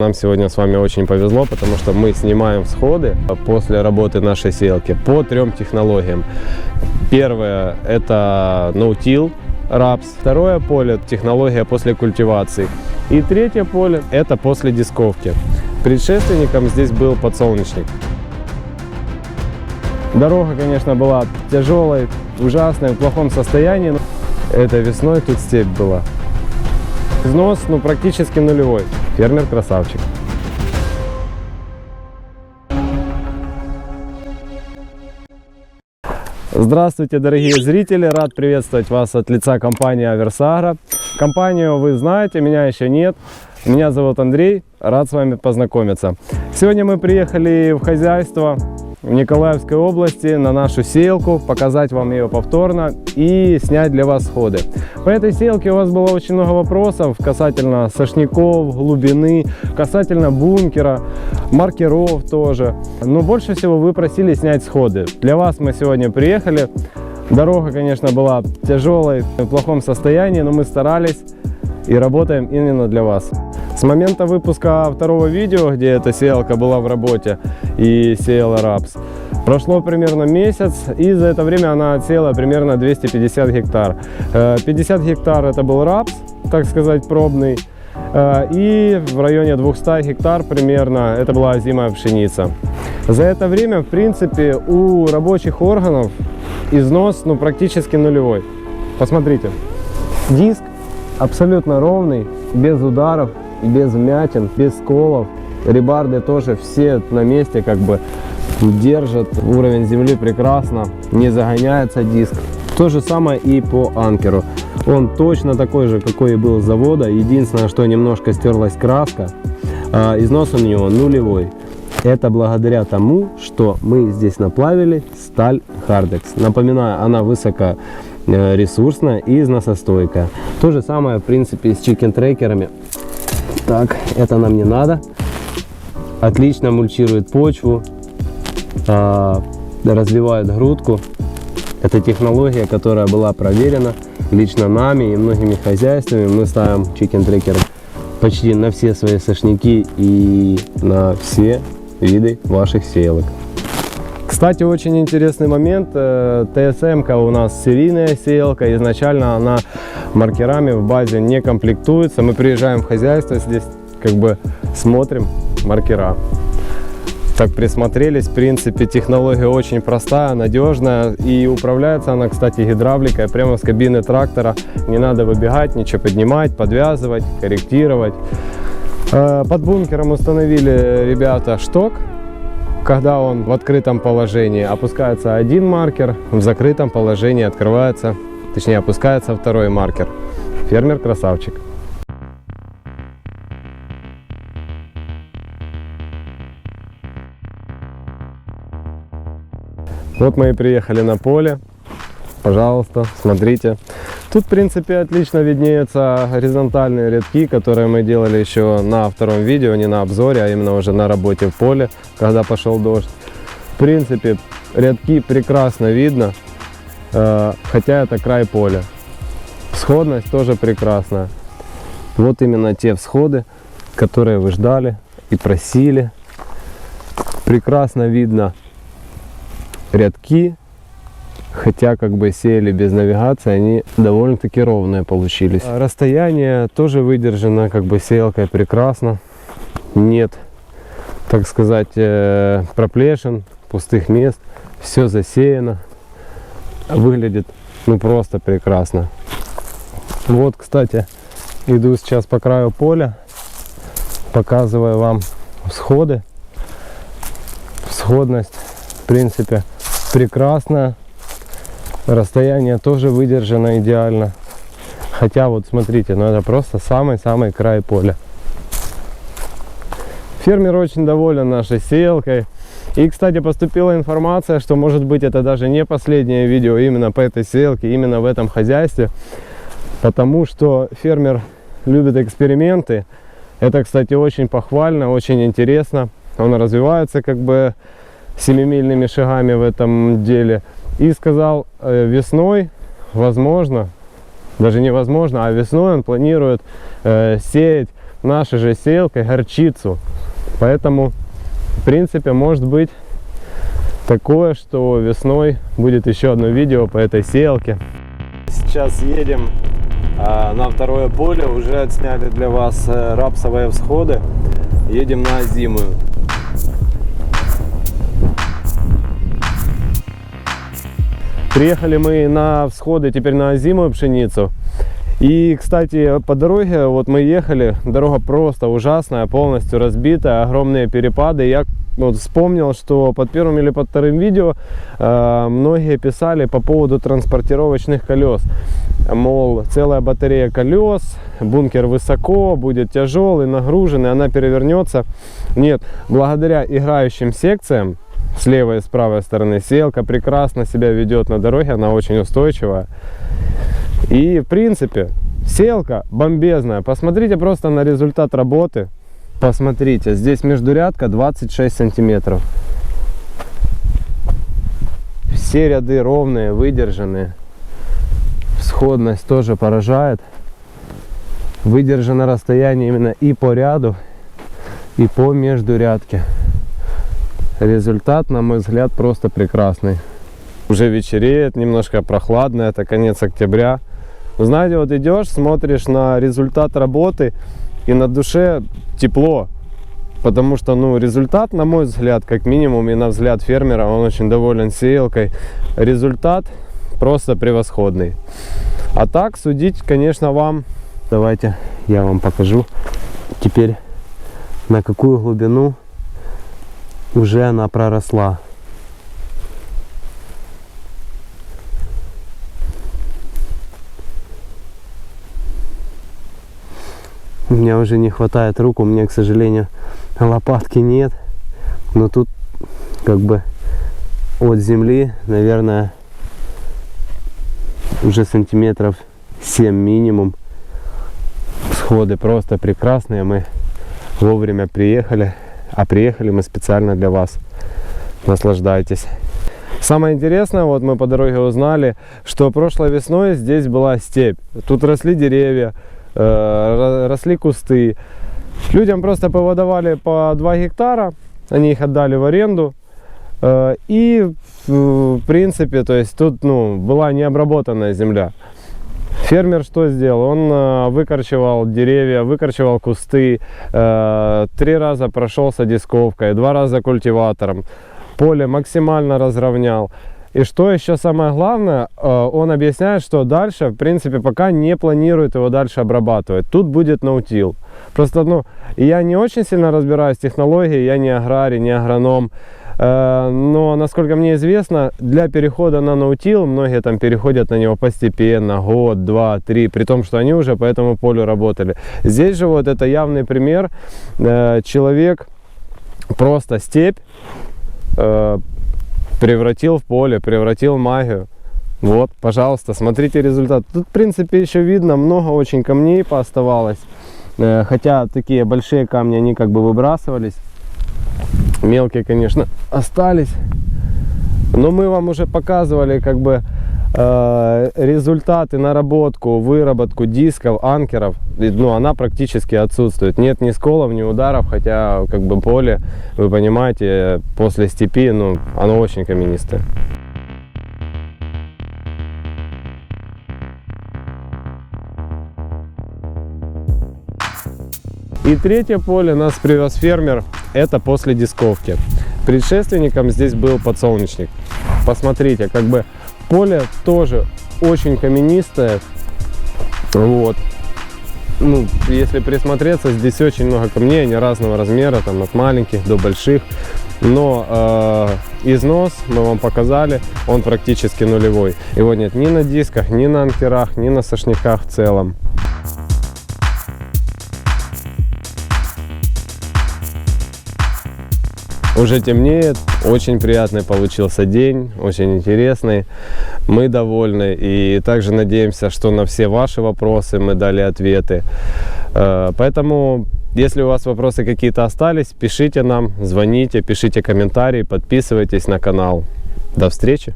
Нам сегодня с вами очень повезло, потому что мы снимаем всходы после работы нашей селки по трем технологиям. Первое – это no-till, рапс. Второе поле – технология после культивации. И третье поле – это после дисковки. Предшественником здесь был подсолнечник. Дорога, конечно, была тяжелой, ужасной, в плохом состоянии. Это весной тут степь была. Износ ну, практически нулевой. Фермер красавчик. Здравствуйте, дорогие зрители! Рад приветствовать вас от лица компании Аверсагра. Компанию вы знаете, меня еще нет. Меня зовут Андрей, рад с вами познакомиться. Сегодня мы приехали в хозяйство в Николаевской области на нашу селку, показать вам ее повторно и снять для вас сходы. По этой селке у вас было очень много вопросов касательно сошников, глубины, касательно бункера, маркеров тоже. Но больше всего вы просили снять сходы. Для вас мы сегодня приехали. Дорога, конечно, была тяжелой, в плохом состоянии, но мы старались и работаем именно для вас. С момента выпуска второго видео, где эта сеялка была в работе и сеяла рапс, прошло примерно месяц, и за это время она отсеяла примерно 250 гектар. Э, 50 гектар это был рапс, так сказать, пробный, Э, и в районе 200 гектар примерно это была озимая пшеница. За это время, в принципе, у рабочих органов износ ну, практически нулевой. Посмотрите, диск абсолютно ровный, без ударов, без вмятин, без сколов. Ребарды тоже все на месте как бы держат уровень земли прекрасно, не загоняется диск. То же самое и по анкеру. Он точно такой же, какой и был с завода. Единственное, что немножко стерлась краска. А износ у него нулевой. Это благодаря тому, что мы здесь наплавили сталь Hardex. Напоминаю, она высоко э, ресурсная и износостойкая. То же самое, в принципе, с чикен-трекерами. Так, это нам не надо. Отлично мульчирует почву, а, развивает грудку. Это технология, которая была проверена лично нами и многими хозяйствами. Мы ставим чикен-трекер почти на все свои сошники и на все виды ваших сеялок. Кстати, очень интересный момент. Э, ТСМ у нас серийная сеялка. Изначально она маркерами в базе не комплектуется. Мы приезжаем в хозяйство, здесь как бы смотрим маркера. Так присмотрелись, в принципе, технология очень простая, надежная и управляется она, кстати, гидравликой прямо с кабины трактора. Не надо выбегать, ничего поднимать, подвязывать, корректировать. Э, Под бункером установили ребята шток, когда он в открытом положении опускается один маркер, в закрытом положении открывается, точнее опускается второй маркер. Фермер красавчик. Вот мы и приехали на поле. Пожалуйста, смотрите. Тут, в принципе, отлично виднеются горизонтальные рядки, которые мы делали еще на втором видео, не на обзоре, а именно уже на работе в поле, когда пошел дождь. В принципе, рядки прекрасно видно, хотя это край поля. Всходность тоже прекрасная. Вот именно те всходы, которые вы ждали и просили. Прекрасно видно рядки, хотя как бы сеяли без навигации, они довольно-таки ровные получились. А Расстояние тоже выдержано как бы сеялкой прекрасно. Нет, так сказать, э, проплешин, пустых мест. Все засеяно. Выглядит ну просто прекрасно. Вот, кстати, иду сейчас по краю поля, показываю вам всходы. Всходность, в принципе, прекрасная. Расстояние тоже выдержано идеально. Хотя вот смотрите, ну это просто самый-самый край поля. Фермер очень доволен нашей сеялкой. И, кстати, поступила информация, что может быть это даже не последнее видео именно по этой сеялке, именно в этом хозяйстве. Потому что фермер любит эксперименты. Это, кстати, очень похвально, очень интересно. Он развивается как бы семимильными шагами в этом деле. И сказал, э, весной, возможно, даже невозможно, а весной он планирует э, сеять нашей же сеялкой горчицу. Поэтому, в принципе, может быть такое, что весной будет еще одно видео по этой сеялке. Сейчас едем а, на второе поле, уже отсняли для вас э, рапсовые всходы. Едем на зимую. Приехали мы на всходы, теперь на зимую пшеницу. И, кстати, по дороге, вот мы ехали, дорога просто ужасная, полностью разбитая, огромные перепады. Я вот вспомнил, что под первым или под вторым видео э, многие писали по поводу транспортировочных колес. Мол, целая батарея колес, бункер высоко, будет тяжелый, нагруженный, она перевернется. Нет, благодаря играющим секциям, с левой и с правой стороны селка прекрасно себя ведет на дороге, она очень устойчивая. И в принципе, селка бомбезная. Посмотрите просто на результат работы. Посмотрите, здесь междурядка 26 сантиметров. Все ряды ровные, выдержанные. Сходность тоже поражает. Выдержано расстояние именно и по ряду, и по междурядке. Результат, на мой взгляд, просто прекрасный. Уже вечереет, немножко прохладно, это конец октября. Знаете, вот идешь, смотришь на результат работы, и на душе тепло. Потому что, ну, результат, на мой взгляд, как минимум, и на взгляд фермера, он очень доволен сеялкой. Результат просто превосходный. А так, судить, конечно, вам. Давайте я вам покажу теперь, на какую глубину уже она проросла. Меня уже не хватает рук, у меня, к сожалению, лопатки нет. Но тут как бы от земли, наверное, уже сантиметров 7 минимум. Сходы просто прекрасные. Мы вовремя приехали. А приехали мы специально для вас. Наслаждайтесь. Самое интересное, вот мы по дороге узнали, что прошлой весной здесь была степь. Тут росли деревья, росли кусты. Людям просто поводовали по 2 гектара, они их отдали в аренду. И в принципе, то есть тут ну, была необработанная земля. Фермер что сделал? Он выкорчевал деревья, выкорчевал кусты, три раза прошелся дисковкой, два раза культиватором, поле максимально разровнял. И что еще самое главное, э, он объясняет, что дальше, в принципе, пока не планирует его дальше обрабатывать. Тут будет наутил. Просто, ну, я не очень сильно разбираюсь в технологии, я не аграрий, не агроном. Э, но, насколько мне известно, для перехода на наутил, многие там переходят на него постепенно, год, два, три, при том, что они уже по этому полю работали. Здесь же вот это явный пример. Э, человек просто степь превратил в поле, превратил в магию. Вот, пожалуйста, смотрите результат. Тут, в принципе, еще видно, много очень камней пооставалось. Э, хотя такие большие камни, они как бы выбрасывались. Мелкие, конечно, остались. Но мы вам уже показывали как бы результаты, наработку, выработку дисков, анкеров, ну, она практически отсутствует. Нет ни сколов, ни ударов, хотя как бы поле, вы понимаете, после степи, ну, оно очень каменистое. И третье поле нас привез фермер, это после дисковки. Предшественником здесь был подсолнечник. Посмотрите, как бы Поле тоже очень каменистое. Вот. Ну, если присмотреться, здесь очень много камней, они разного размера, там от маленьких до больших. Но э, износ мы вам показали, он практически нулевой. Его нет ни на дисках, ни на анкерах, ни на сошниках в целом. Уже темнеет, очень приятный получился день, очень интересный. Мы довольны и также надеемся, что на все ваши вопросы мы дали ответы. Э, поэтому, если у вас вопросы какие-то остались, пишите нам, звоните, пишите комментарии, подписывайтесь на канал. До встречи!